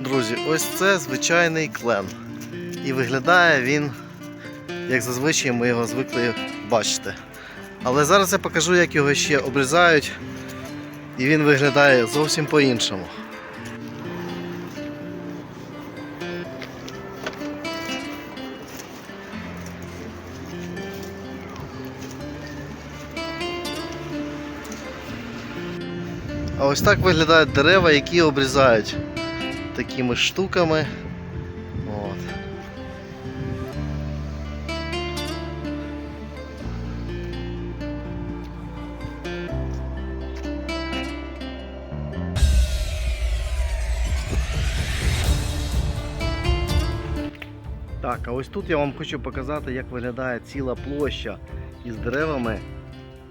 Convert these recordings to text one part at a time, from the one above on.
Друзі, ось це звичайний клен. І виглядає він, як зазвичай ми його звикли бачити. Але зараз я покажу, як його ще обрізають, і він виглядає зовсім по-іншому. А ось так виглядають дерева, які обрізають такими штуками. От. Так, а ось тут я вам хочу показати, як виглядає ціла площа із деревами,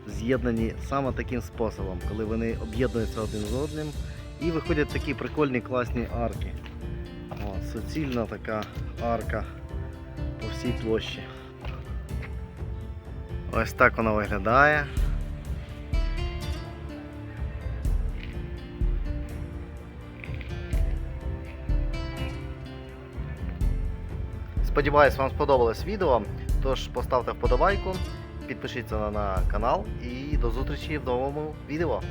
з'єднані саме таким способом, коли вони об'єднуються один з одним і виходять такі прикольні класні арки. О, суцільна така арка по всій площі. Ось так вона виглядає. Сподіваюсь, вам сподобалось відео. Тож поставте вподобайку, підпишіться на, на канал і до зустрічі в новому відео.